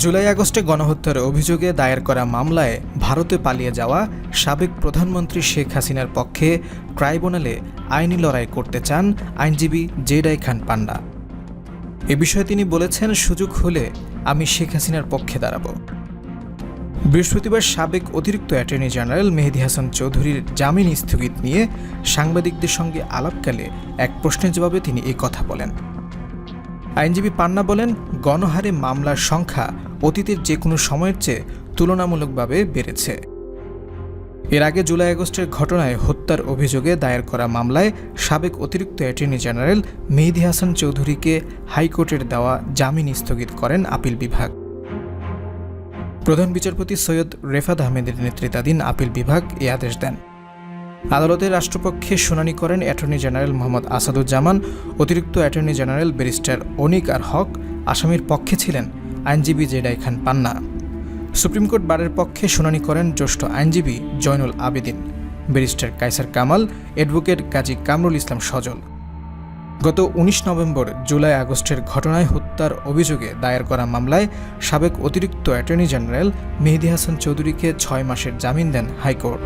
জুলাই আগস্টে গণহত্যার অভিযোগে দায়ের করা মামলায় ভারতে পালিয়ে যাওয়া সাবেক প্রধানমন্ত্রী শেখ হাসিনার পক্ষে ট্রাইব্যুনালে আইনি লড়াই করতে চান আইনজীবী জেডাই খান পান্ডা। এ বিষয়ে তিনি বলেছেন, সুযোগ হলে আমি শেখ হাসিনার পক্ষে দাঁড়াবো। বৃহস্পতিবার সাবেক অতিরিক্ত অ্যাটর্নি জেনারেল মেহেদি হাসান চৌধুরীর জামিন স্থগিত নিয়ে সাংবাদিকদের সঙ্গে আলাপকালে এক প্রশ্নের জবাবে তিনি এই কথা বলেন। আইনজীবী পান্না বলেন, গণহারে মামলার সংখ্যা অতীতের যে কোনো সময়ের চেয়ে তুলনামূলকভাবে বেড়েছে। এর আগে জুলাই আগস্টের ঘটনায় হত্যার অভিযোগে দায়ের করা মামলায় সাবেক অতিরিক্ত অ্যাটর্নি জেনারেল মেহেদি হাসান চৌধুরীকে হাইকোর্টের দেওয়া জামিন স্থগিত করেন আপিল বিভাগ। প্রধান বিচারপতি সৈয়দ রেফাত আহমেদের নেতৃত্বাধীন আপিল বিভাগ এ আদেশ দেন। আদালতে রাষ্ট্রপক্ষে শুনানি করেন অ্যাটর্নি জেনারেল মোহাম্মদ আসাদুজ্জামান, অতিরিক্ত attorney general barrister Anik R Haque আসামির পক্ষে ছিলেন আইনজীবী Z I Khan Panna. Supreme court বারের পক্ষে শুনানি করেন জ্যেষ্ঠ আইনজীবী জয়নুল আবেদিন, ব্যারিস্টার কাইসার কামাল, অ্যাডভোকেট কাজী কামরুল ইসলাম সজল। গত উনিশ নভেম্বর জুলাই আগস্টের ঘটনায় হত্যার অভিযোগে দায়ের করা মামলায় সাবেক অতিরিক্ত অ্যাটর্নি জেনারেল মেহেদি হাসান চৌধুরীকে ছয় মাসের জামিন দেন হাইকোর্ট।